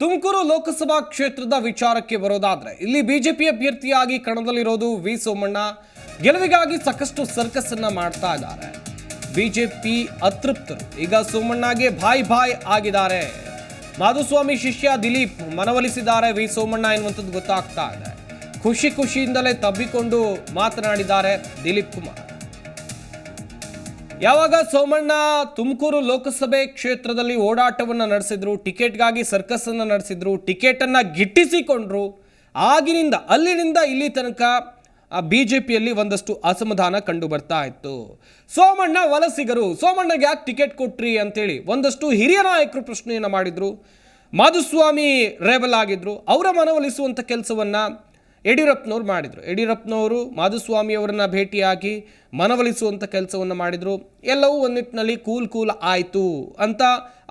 ತುಮಕೂರು ಲೋಕಸಭಾ ಕ್ಷೇತ್ರದ ವಿಚಾರಕ್ಕೆ ಬರೋದಾದ್ರೆ, ಇಲ್ಲಿ ಬಿಜೆಪಿ ಅಭ್ಯರ್ಥಿಯಾಗಿ ಕಣದಲ್ಲಿರೋದು ವಿ ಸೋಮಣ್ಣ. ಗೆಲುವಿಗಾಗಿ ಸಾಕಷ್ಟು ಸರ್ಕಸ್ ಅನ್ನ ಮಾಡ್ತಾ ಇದ್ದಾರೆ. ಬಿಜೆಪಿ ಅತೃಪ್ತರು. ಈಗ ಸೋಮಣ್ಣಗೆ ಬಾಯ್ ಬಾಯ್ ಆಗಿದ್ದಾರೆ. ಮಾಧುಸ್ವಾಮಿ ಶಿಷ್ಯ ದಿಲೀಪ್ ಮನವೊಲಿಸಿದ್ದಾರೆ ವಿ ಸೋಮಣ್ಣ ಎನ್ನುವಂಥದ್ದು ಗೊತ್ತಾಗ್ತಾ ಇದೆ. ಖುಷಿ ಖುಷಿಯಿಂದಲೇ ತಬ್ಬಿಕೊಂಡು ಮಾತನಾಡಿದ್ದಾರೆ ದಿಲೀಪ್ ಕುಮಾರ್. ಯಾವಾಗ ಸೋಮಣ್ಣ ತುಮಕೂರು ಲೋಕಸಭೆ ಕ್ಷೇತ್ರದಲ್ಲಿ ಓಡಾಟವನ್ನು ನಡೆಸಿದ್ರು, ಟಿಕೆಟ್ಗಾಗಿ ಸರ್ಕಸ್ ಅನ್ನು ನಡೆಸಿದ್ರು, ಟಿಕೆಟನ್ನು ಗಿಟ್ಟಿಸಿಕೊಂಡ್ರು, ಆಗಿನಿಂದ, ಅಲ್ಲಿನಿಂದ ಇಲ್ಲಿ ತನಕ ಬಿ ಜೆ ಪಿಯಲ್ಲಿ ಒಂದಷ್ಟು ಅಸಮಾಧಾನ ಕಂಡು ಬರ್ತಾ ಇತ್ತು. ಸೋಮಣ್ಣ ವಲಸಿಗರು, ಸೋಮಣ್ಣಗೆ ಯಾಕೆ ಟಿಕೆಟ್ ಕೊಟ್ರಿ ಅಂತೇಳಿ ಒಂದಷ್ಟು ಹಿರಿಯ ನಾಯಕರು ಪ್ರಶ್ನೆಯನ್ನು ಮಾಡಿದ್ರು. ಮಾಧುಸ್ವಾಮಿ ರೇಬಲ್ ಆಗಿದ್ರು. ಅವರ ಮನವೊಲಿಸುವಂಥ ಕೆಲಸವನ್ನು ಯಡಿಯೂರಪ್ಪನವ್ರು ಮಾಡಿದರು. ಯಡಿಯೂರಪ್ಪನವರು ಮಾಧುಸ್ವಾಮಿ ಅವರನ್ನ ಭೇಟಿಯಾಗಿ ಮನವೊಲಿಸುವಂಥ ಕೆಲಸವನ್ನು ಮಾಡಿದರು. ಎಲ್ಲವೂ ಒಂದು ನಿಟ್ಟಿನಲ್ಲಿ ಕೂಲ್ ಕೂಲ್ ಆಯಿತು ಅಂತ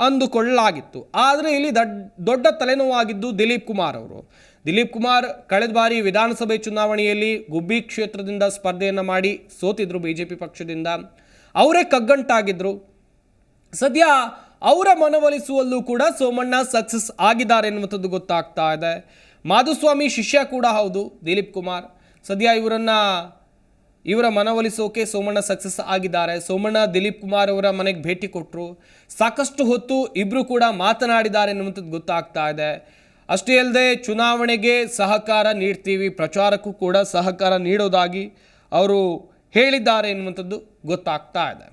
ಅಂದುಕೊಳ್ಳಲಾಗಿತ್ತು. ಆದರೆ ಇಲ್ಲಿ ದಡ್, ದೊಡ್ಡ ತಲೆನೋವಾಗಿದ್ದು ದಿಲೀಪ್ ಕುಮಾರ್ ಅವರು. ದಿಲೀಪ್ ಕುಮಾರ್ ಕಳೆದ ಬಾರಿ ವಿಧಾನಸಭೆ ಚುನಾವಣೆಯಲ್ಲಿ ಗುಬ್ಬಿ ಕ್ಷೇತ್ರದಿಂದ ಸ್ಪರ್ಧೆಯನ್ನು ಮಾಡಿ ಸೋತಿದ್ರು ಬಿ ಜೆ ಪಿ ಪಕ್ಷದಿಂದ. ಅವರೇ ಕಗ್ಗಂಟಾಗಿದ್ದರು ಸದ್ಯ ಅವರ ಮನವೊಲಿಸುವಲ್ಲೂ ಕೂಡ ಸೋಮಣ್ಣ ಸಕ್ಸಸ್ ಆಗಿದ್ದಾರೆ ಎನ್ನುವಂಥದ್ದು ಗೊತ್ತಾಗ್ತಾ ಇದೆ. ಮಾಧುಸ್ವಾಮಿ ಶಿಷ್ಯ ಕೂಡ ಹೌದು, ದಿಲೀಪ್ ಕುಮಾರ್. ಸದ್ಯ ಇವರನ್ನ, ಇವರ ಮನವೊಲಿಸೋಕೆ ಸೋಮಣ್ಣ ಸಕ್ಸಸ್ ಆಗಿದ್ದಾರೆ. ಸೋಮಣ್ಣ, ದಿಲೀಪ್ ಕುಮಾರ್ ಅವರ ಮನೆಗೆ ಭೇಟಿ ಕೊಟ್ಟರು ಸಾಕಷ್ಟು ಹೊತ್ತು ಇಬ್ಬರು ಕೂಡ ಮಾತನಾಡಿದ್ದಾರೆ ಎನ್ನುವಂಥದ್ದು ಗೊತ್ತಾಗ್ತಾ ಇದೆ. ಅಷ್ಟೇ ಅಲ್ಲದೆ ಚುನಾವಣೆಗೆ ಸಹಕಾರ ನೀಡ್ತೀವಿ, ಪ್ರಚಾರಕ್ಕೂ ಕೂಡ ಸಹಕಾರ ನೀಡೋದಾಗಿ ಅವರು ಹೇಳಿದ್ದಾರೆ ಎನ್ನುವಂಥದ್ದು ಗೊತ್ತಾಗ್ತಾ ಇದೆ.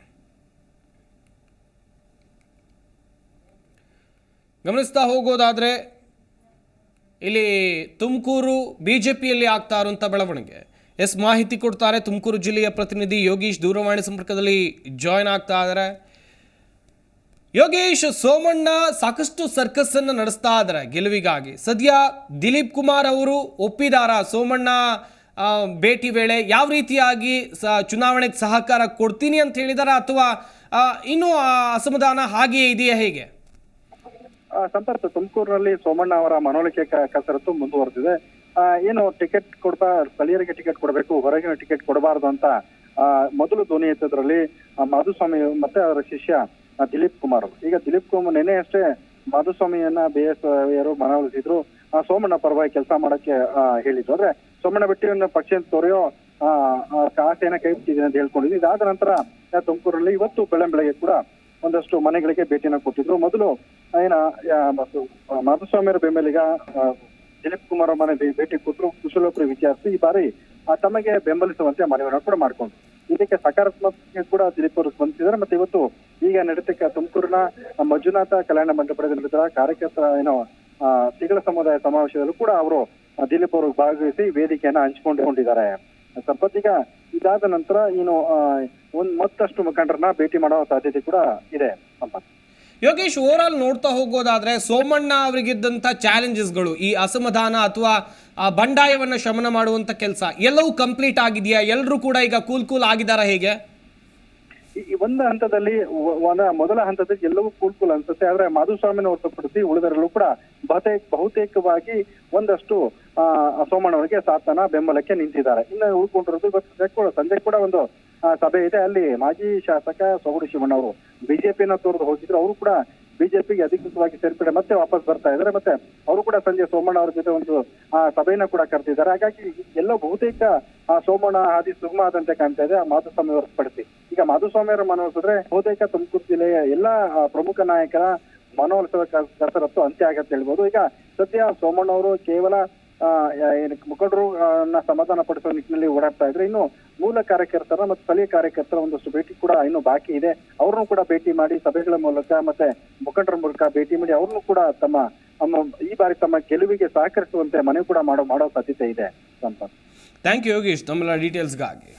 ಗಮನಿಸ್ತಾ ಹೋಗೋದಾದರೆ ಇಲ್ಲಿ ತುಮಕೂರು ಬಿ ಜೆ ಪಿಯಲ್ಲಿ ಆಗ್ತಾ ಇರುವಂಥ ಬೆಳವಣಿಗೆ. ಎಸ್ ಮಾಹಿತಿ ಕೊಡ್ತಾರೆ, ತುಮಕೂರು ಜಿಲ್ಲೆಯ ಪ್ರತಿನಿಧಿ ಯೋಗೀಶ್ ದೂರವಾಣಿ ಸಂಪರ್ಕದಲ್ಲಿ ಜಾಯ್ನ್ ಆಗ್ತಾ ಇದ್ದಾರೆ ಯೋಗೇಶ್, ಸೋಮಣ್ಣ ಸಾಕಷ್ಟು ಸರ್ಕಸ್ ಅನ್ನು ನಡೆಸ್ತಾ ಇದ್ದಾರೆ ಗೆಲುವಿಗಾಗಿ. ಸದ್ಯ ದಿಲೀಪ್ ಕುಮಾರ್ ಅವರು ಒಪ್ಪಿದಾರ? ಸೋಮಣ್ಣ ಭೇಟಿ ವೇಳೆ ಯಾವ ರೀತಿಯಾಗಿ ಸ, ಚುನಾವಣೆಗೆ ಸಹಕಾರ ಕೊಡ್ತೀನಿ ಅಂತ ಹೇಳಿದಾರ ಅಥವಾ ಇನ್ನೂ ಅಸಮಾಧಾನ ಹಾಗೆಯೇ ಇದೆಯಾ ಹೇಗೆ? ಸಂಪರ್ಕ ತುಮಕೂರಿನಲ್ಲಿ ಸೋಮಣ್ಣ ಅವರ ಮನವೊಲಿಕೆ ಕಸರತ್ತು ಮುಂದುವರೆದಿದೆ. ಏನು ಟಿಕೆಟ್ ಕೊಡ್ತಾ ಸ್ಥಳೀಯರಿಗೆ ಟಿಕೆಟ್ ಕೊಡಬೇಕು ಹೊರಗಿನ ಟಿಕೆಟ್ ಕೊಡಬಾರದು ಅಂತ ಮೊದಲು ಧ್ವನಿ ಎತ್ತದ್ರಲ್ಲಿ ಮಾಧುಸ್ವಾಮಿ ಮತ್ತೆ ಅವರ ಶಿಷ್ಯ ದಿಲೀಪ್ ಕುಮಾರ್. ಈಗ ದಿಲೀಪ್ ಕುಮಾರ್ ನಿನ್ನೆ ಅಷ್ಟೇ ಮಾಧುಸ್ವಾಮಿಯನ್ನ ಬಿ ಎಸ್ ಅವರು ಮನವೊಲಿಸಿದ್ರು. ಸೋಮಣ್ಣ ಪರವಾಗಿ ಕೆಲಸ ಮಾಡಕ್ಕೆ ಹೇಳಿದ್ರು. ಅಂದ್ರೆ ಸೋಮಣ್ಣ ಬಿಟ್ಟಿಯನ್ನು ಪಕ್ಷ ತೊರೆಯೋ ಆ, ಆಸೆಯನ್ನ ಕೈ ಬಿಟ್ಟಿದ್ದೀನಿ ಅಂತ ಹೇಳ್ಕೊಂಡಿದ್ವಿ ಇದಾದ ನಂತರ ತುಮಕೂರಲ್ಲಿ ಇವತ್ತು ಬೆಳಗ್ಗೆ ಕೂಡ ಒಂದಷ್ಟು ಮನೆಗಳಿಗೆ ಭೇಟಿನ ಕೊಟ್ಟಿದ್ರು. ಮೊದಲು ಏನ ಮಾಧುಸ್ವಾಮಿಯವರ ಬೆಂಬಲಿಗ ದಿಲೀಪ್ ಕುಮಾರ್ ಮನೆ ಭೇಟಿ ಕೊಟ್ಟರು ಕುಶಲೋಪರಿ ವಿಚಾರಿಸಿ ಈ ಬಾರಿ ತಮಗೆ ಬೆಂಬಲಿಸುವಂತೆ ಮನವಿಯನ್ನು ಕೂಡ ಮಾಡಿಕೊಂಡು ಇದಕ್ಕೆ ಸಕಾರಾತ್ಮಕ ಕೂಡ ದಿಲೀಪ್ ಅವರು ಸ್ಪಂದಿಸಿದ್ದಾರೆ. ಮತ್ತೆ ಇವತ್ತು ಈಗ ನಡೀತಕ್ಕ ತುಮಕೂರಿನ ಮಂಜುನಾಥ ಕಲ್ಯಾಣ ಮಂಟಪದಲ್ಲಿ ನಡೆದ ಕಾರ್ಯಕರ್ತರ ಏನೋ ತಿಗಳ ಸಮುದಾಯ ಸಮಾವೇಶದಲ್ಲೂ ಕೂಡ ಅವರು ದಿಲೀಪ್ ಅವರು ಭಾಗವಹಿಸಿ ವೇದಿಕೆಯನ್ನ ಹಂಚಿಕೊಂಡಿದ್ದಾರೆ. ಸಂಪತ್ತಿಗ ಇದಾದ ನಂತರ ಆ, ಒಂದ್ ಮತ್ತಷ್ಟು ಮುಖಂಡರನ್ನ ಭೇಟಿ ಮಾಡೋ ಸಾಧ್ಯತೆ ಕೂಡ ಇದೆ ಸಂಪತ್ ಯೋಗೇಶ್ ಓವರಾಲ್ ನೋಡ್ತಾ ಹೋಗೋದಾದ್ರೆ ಸೋಮಣ್ಣ ಅವರಿಗಿದ್ದಂಥ ಚಾಲೆಂಜಸ್ಗಳು ಈ ಅಸಮಾಧಾನ ಅಥವಾ ಆ ಬಂಡಾಯವನ್ನು ಶಮನ ಮಾಡುವಂಥ ಕೆಲಸ ಎಲ್ಲವೂ ಕಂಪ್ಲೀಟ್ ಆಗಿದೆಯಾ? ಎಲ್ಲರೂ ಕೂಡ ಈಗ ಕೂಲ್ ಕೂಲ್ ಆಗಿದಾರಾ ಹೇಗೆ? ಈ- ಒಂದು ಹಂತದಲ್ಲಿ ಮೊದಲ ಹಂತದಲ್ಲಿ ಎಲ್ಲವೂ ಕೂಲ್ ಕೂಲ್ ಅನ್ಸುತ್ತೆ. ಆದ್ರೆ ಮಾಧುಸ್ವಾಮಿನ ಹೊರತುಪಡಿಸಿ ಉಳಿದರಲ್ಲೂ ಕೂಡ ಬಹುತೇಕ ಬಹುತೇಕವಾಗಿ ಒಂದಷ್ಟು ಆ ಸೋಮಣ್ಣವರಿಗೆ ಸಾತನ ಬೆಂಬಲಕ್ಕೆ ನಿಂತಿದ್ದಾರೆ. ಇನ್ನು ಉಳ್ಕೊಂಡಿರೋದು ಇವತ್ತು ಸಂಜೆ ಕೂಡ ಒಂದು ಸಭೆ ಇದೆ. ಅಲ್ಲಿ ಮಾಜಿ ಶಾಸಕ ಸೊಗಡು ಶಿವಣ್ಣ ಅವರು ಬಿಜೆಪಿನ ತೋರಿದು ಹೋಗಿದ್ರು. ಅವರು ಕೂಡ ಬಿಜೆಪಿಗೆ ಅಧಿಕೃತವಾಗಿ ಸೇರ್ಪಡೆ ಮತ್ತೆ ವಾಪಸ್ ಬರ್ತಾ ಇದ್ದಾರೆ. ಮತ್ತೆ ಅವರು ಕೂಡ ಸಂಜೆ ಸೋಮಣ್ಣ ಅವ್ರ ಜೊತೆ ಒಂದು ಸಭೆಯನ್ನ ಕೂಡ ಕರೆದಿದ್ದಾರೆ. ಹಾಗಾಗಿ ಎಲ್ಲ ಬಹುತೇಕ ಸೋಮಣ್ಣ ಹಾದಿ ಸುಗಮ ಆದಂತೆ ಕಾಣ್ತಾ ಇದೆ. ಮಾಧುಸ್ವಾಮಿ ಹೊರತುಪಡಿಸಿ ಈಗ ಮಾಧುಸ್ವಾಮಿ ಅವರ ಮನವೊಲಿಸಿದ್ರೆ ಬಹುತೇಕ ತುಮಕೂರು ಜಿಲ್ಲೆಯ ಎಲ್ಲಾ ಪ್ರಮುಖ ನಾಯಕರ ಮನವೊಲಿಸುವ ಕ- ಕಸರತ್ತು ಅಂತ್ಯ ಆಗತ್ತೆ ಹೇಳ್ಬೋದು. ಈಗ ಸದ್ಯ ಸೋಮಣ್ಣ ಅವರು ಕೇವಲ ಮುಖಂಡರು ಸಮಾಧಾನ ಪಡಿಸುವ ನಿಟ್ಟಿನಲ್ಲಿ ಓಡಾಡ್ತಾ ಇದ್ರೆ ಇನ್ನು ಮೂಲ ಕಾರ್ಯಕರ್ತರ ಮತ್ತು ಸ್ಥಳೀಯ ಕಾರ್ಯಕರ್ತರ ಒಂದಷ್ಟು ಭೇಟಿ ಕೂಡ ಇನ್ನು ಬಾಕಿ ಇದೆ. ಅವ್ರನ್ನು ಕೂಡ ಭೇಟಿ ಮಾಡಿ, ಸಭೆಗಳ ಮೂಲಕ ಮತ್ತೆ ಮುಖಂಡರ ಮೂಲಕ ಭೇಟಿ ಮಾಡಿ ಅವ್ರನ್ನು ಕೂಡ ತಮ್ಮ ತಮ್ಮ, ಈ ಬಾರಿ ತಮ್ಮ ಗೆಲುವಿಗೆ ಸಹಕರಿಸುವಂತೆ ಮನವಿ ಕೂಡ ಮಾಡೋ ಮಾಡೋ ಸಾಧ್ಯತೆ ಇದೆ ಸಂಪತ್ ಥ್ಯಾಂಕ್ ಯು ಯೋಗೇಶ್. ತಮ್ಮೆಲ್ಲ ಡೀಟೇಲ್ಸ್ಗಾಗಿ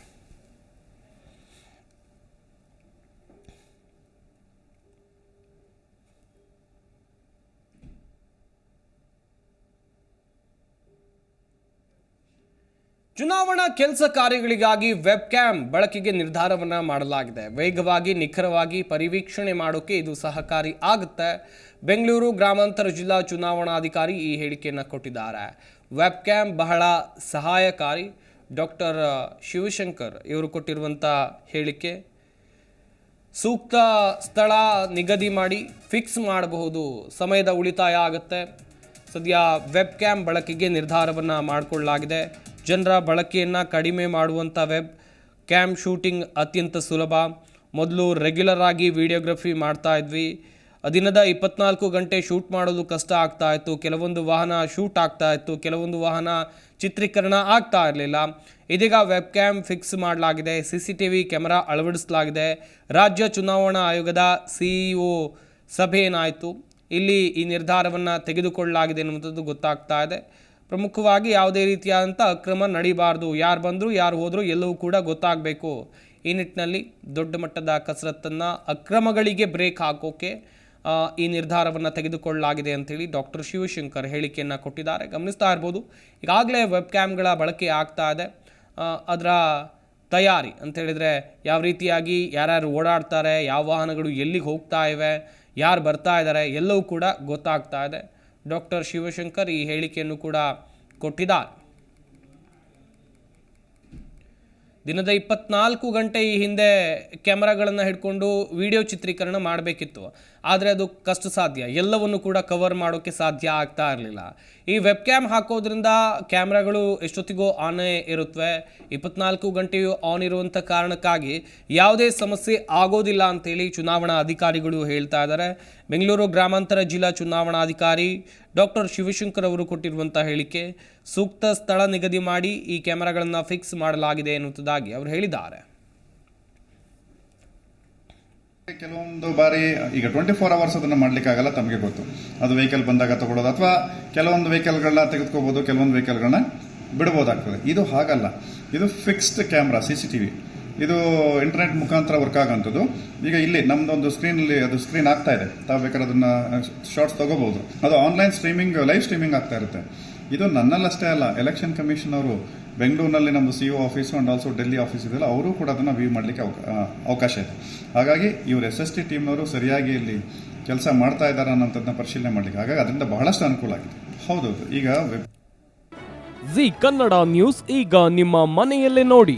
ಚುನಾವಣಾ ಕೆಲಸ ಕಾರ್ಯಗಳಿಗಾಗಿ ವೆಬ್ ಕ್ಯಾಮ್ ಬಳಕೆಗೆ ನಿರ್ಧಾರವನ್ನು ಮಾಡಲಾಗಿದೆ. ವೇಗವಾಗಿ, ನಿಖರವಾಗಿ ಪರಿವೀಕ್ಷಣೆ ಮಾಡೋಕೆ ಇದು ಸಹಕಾರಿ ಆಗುತ್ತೆ. ಬೆಂಗಳೂರು ಗ್ರಾಮಾಂತರ ಜಿಲ್ಲಾ ಚುನಾವಣಾಧಿಕಾರಿ ಈ ಹೇಳಿಕೆಯನ್ನು ಕೊಟ್ಟಿದ್ದಾರೆ. ವೆಬ್ ಕ್ಯಾಮ್ ಬಹಳ ಸಹಾಯಕಾರಿ. ಡಾಕ್ಟರ್ ಶಿವಶಂಕರ್ ಇವರು ಕೊಟ್ಟಿರುವಂಥ ಹೇಳಿಕೆ, ಸೂಕ್ತ ಸ್ಥಳ ನಿಗದಿ ಮಾಡಿ ಫಿಕ್ಸ್ ಮಾಡಬಹುದು. ಸಮಯದ ಉಳಿತಾಯ ಆಗುತ್ತೆ. ಸದ್ಯ ವೆಬ್ ಕ್ಯಾಮ್ ಬಳಕೆಗೆ ನಿರ್ಧಾರವನ್ನು ಮಾಡಿಕೊಳ್ಳಲಾಗಿದೆ. ಜನರ ಬಳಕೆಯನ್ನು ಕಡಿಮೆ ಮಾಡುವಂಥ ವೆಬ್ ಕ್ಯಾಮ್ ಶೂಟಿಂಗ್ ಅತ್ಯಂತ ಸುಲಭ. ಮೊದಲು ರೆಗ್ಯುಲರ್ ಆಗಿ ವಿಡಿಯೋಗ್ರಫಿ ಮಾಡ್ತಾ ಇದ್ವಿ. ದಿನದ ಇಪ್ಪತ್ನಾಲ್ಕು ಗಂಟೆ ಶೂಟ್ ಮಾಡೋದು ಕಷ್ಟ ಆಗ್ತಾ ಇತ್ತು. ಕೆಲವೊಂದು ವಾಹನ ಶೂಟ್ ಆಗ್ತಾ ಇತ್ತು. ಕೆಲವೊಂದು ವಾಹನ ಚಿತ್ರೀಕರಣ ಆಗ್ತಾ ಇರಲಿಲ್ಲ. ಇದೀಗ ವೆಬ್ ಕ್ಯಾಮ್ ಫಿಕ್ಸ್ ಮಾಡಲಾಗಿದೆ. C C T V camera ಅಳವಡಿಸಲಾಗಿದೆ. ರಾಜ್ಯ ಚುನಾವಣಾ ಆಯೋಗದ ಸಿಇಒ ಸಭೆ ಏನಾಯಿತು? ಇಲ್ಲಿ ಈ ನಿರ್ಧಾರವನ್ನು ತೆಗೆದುಕೊಳ್ಳಲಾಗಿದೆ ಎನ್ನುವಂಥದ್ದು ಗೊತ್ತಾಗ್ತಾ ಇದೆ. ಪ್ರಮುಖವಾಗಿ ಯಾವುದೇ ರೀತಿಯಾದಂಥ ಅಕ್ರಮ ನಡೀಬಾರ್ದು. ಯಾರು ಬಂದರು ಯಾರು ಹೋದರೂ ಎಲ್ಲವೂ ಕೂಡ ಗೊತ್ತಾಗಬೇಕು. ಈ ನಿಟ್ಟಿನಲ್ಲಿ ದೊಡ್ಡ ಮಟ್ಟದ ಕಸರತ್ತನ್ನು ಅಕ್ರಮಗಳಿಗೆ ಬ್ರೇಕ್ ಹಾಕೋಕೆ ಈ ನಿರ್ಧಾರವನ್ನು ತೆಗೆದುಕೊಳ್ಳಲಾಗಿದೆ ಅಂಥೇಳಿ ಡಾಕ್ಟರ್ ಶಿವಶಂಕರ್ ಹೇಳಿಕೆಯನ್ನು ಕೊಟ್ಟಿದ್ದಾರೆ. ಗಮನಿಸ್ತಾ ಇರ್ಬೋದು. ಈಗಾಗಲೇ ವೆಬ್ ಕ್ಯಾಮ್ಗಳ ಬಳಕೆ ಆಗ್ತಾ ಇದೆ. ಅದರ ತಯಾರಿ ಅಂತ ಹೇಳಿದ್ರೆ ಯಾವ ರೀತಿಯಾಗಿ ಯಾರ್ಯಾರು ಓಡಾಡ್ತಾರೆ, ಯಾವ ವಾಹನಗಳು ಎಲ್ಲಿಗೆ ಹೋಗ್ತಾ ಇವೆ, ಯಾರು ಬರ್ತಾ ಇದ್ದಾರೆ ಎಲ್ಲವೂ ಕೂಡ ಗೊತ್ತಾಗ್ತಾ ಇದೆ. ಡಾಕ್ಟರ್ ಶಿವಶಂಕರ್ ಈ ಹೇಳಿಕೆಯನ್ನು ಕೂಡ ಕೊಟ್ಟಿದ್ದಾರೆ. ದಿನದ ಇಪ್ಪತ್ನಾಲ್ಕು ಗಂಟೆ ಈ ಹಿಂದೆ ಕ್ಯಾಮ್ರಾಗಳನ್ನು ಹಿಡ್ಕೊಂಡು ವಿಡಿಯೋ ಚಿತ್ರೀಕರಣ ಮಾಡಬೇಕಿತ್ತು. ಆದರೆ ಅದು ಕಷ್ಟ ಸಾಧ್ಯ. ಎಲ್ಲವನ್ನು ಕೂಡ ಕವರ್ ಮಾಡೋಕ್ಕೆ ಸಾಧ್ಯ ಆಗ್ತಾ ಇರಲಿಲ್ಲ. ಈ ವೆಬ್ ಕ್ಯಾಮ್ ಹಾಕೋದ್ರಿಂದ ಕ್ಯಾಮ್ರಾಗಳು ಎಷ್ಟೊತ್ತಿಗೂ ಆನೇ ಇರುತ್ತವೆ ಇಪ್ಪತ್ನಾಲ್ಕು ಗಂಟೆಯೂ ಆನ್ ಇರುವಂಥ ಕಾರಣಕ್ಕಾಗಿ ಯಾವುದೇ ಸಮಸ್ಯೆ ಆಗೋದಿಲ್ಲ ಅಂತೇಳಿ ಚುನಾವಣಾ ಅಧಿಕಾರಿಗಳು ಹೇಳ್ತಾ ಇದ್ದಾರೆ. ಬೆಂಗಳೂರು ಗ್ರಾಮಾಂತರ ಜಿಲ್ಲಾ ಚುನಾವಣಾಧಿಕಾರಿ ಡಾಕ್ಟರ್ ಶಿವಶಂಕರ್ ಅವರು ಕೊಟ್ಟಿರುವಂಥ ಹೇಳಿಕೆ, ಸೂಕ್ತ ಸ್ಥಳ ನಿಗದಿ ಮಾಡಿ ಈ ಕ್ಯಾಮೆರಾಗಳನ್ನು ಫಿಕ್ಸ್ ಮಾಡಲಾಗಿದೆ ಎನ್ನುವುದಾಗಿ ಅವರು ಹೇಳಿದ್ದಾರೆ. ಕೆಲವೊಂದು ಬಾರಿ, ಈಗ ಟ್ವೆಂಟಿ ಫೋರ್ ಅವರ್ಸ್ ಅದನ್ನು ಮಾಡ್ಲಿಕ್ಕೆ ಆಗಲ್ಲ, ತಮಗೆ ಗೊತ್ತು. ಅದು ವೆಹಿಕಲ್ ಬಂದಾಗ ತಗೊಳ್ಳೋದು, ಅಥವಾ ಕೆಲವೊಂದು ವೆಹಿಕಲ್ಗಳನ್ನ ತೆಗೆದುಕೋಬಹುದು ಕೆಲವೊಂದು ವೆಹಿಕಲ್ಗಳನ್ನ ಬಿಡ್ಬೋದಾಗ್ತದೆ. ಇದು ಹಾಗಲ್ಲ. ಇದು fixed camera C C TV ಇದು ಇಂಟರ್ನೆಟ್ ಮುಖಾಂತರ ವರ್ಕ್ ಆಗೋಂಥದ್ದು ಈಗ ಇಲ್ಲಿ ನಮ್ದೊಂದು ಸ್ಕ್ರೀನಲ್ಲಿ ಅದು ಸ್ಕ್ರೀನ್ ಆಗ್ತಾ ಇದೆ. ತಾವು ಬೇಕಾದ್ರೆ ಅದನ್ನ ಶಾರ್ಟ್ಸ್ ತಗೋಬಹುದು. ಅದು ಆನ್ಲೈನ್ ಸ್ಟ್ರೀಮಿಂಗ್ ಲೈವ್ ಸ್ಟ್ರೀಮಿಂಗ್ ಆಗ್ತಾ ಇರುತ್ತೆ. ಇದು ನನ್ನಲ್ಲಷ್ಟೇ ಅಲ್ಲ ಎಲೆಕ್ಷನ್ ಕಮಿಷನ್ ಅವರು ಬೆಂಗಳೂರಿನಲ್ಲಿ ನಮ್ಮ C O office and also Delhi office ಇದೆಯಲ್ಲ ಅವರು ಕೂಡ ಅದನ್ನು ವ್ಯೂ ಮಾಡಲಿಕ್ಕೆ ಅವಕಾಶ ಇದೆ. ಹಾಗಾಗಿ ಇವರು ಎಸ್ ಎಸ್ ಟಿ ಟೀಮ್ನವರು ಸರಿಯಾಗಿ ಇಲ್ಲಿ ಕೆಲಸ ಮಾಡ್ತಾ ಇದ್ದಾರೆ ಅನ್ನೋಂಥದ್ದನ್ನ ಪರಿಶೀಲನೆ ಮಾಡಲಿಕ್ಕೆ. ಹಾಗಾಗಿ ಅದರಿಂದ ಬಹಳಷ್ಟು ಅನುಕೂಲ ಆಗಿದೆ. ಹೌದು ಈಗ ಜಿ ಕನ್ನಡ ನ್ಯೂಸ್ ಈಗ ನಿಮ್ಮ ಮನೆಯಲ್ಲೇ ನೋಡಿ.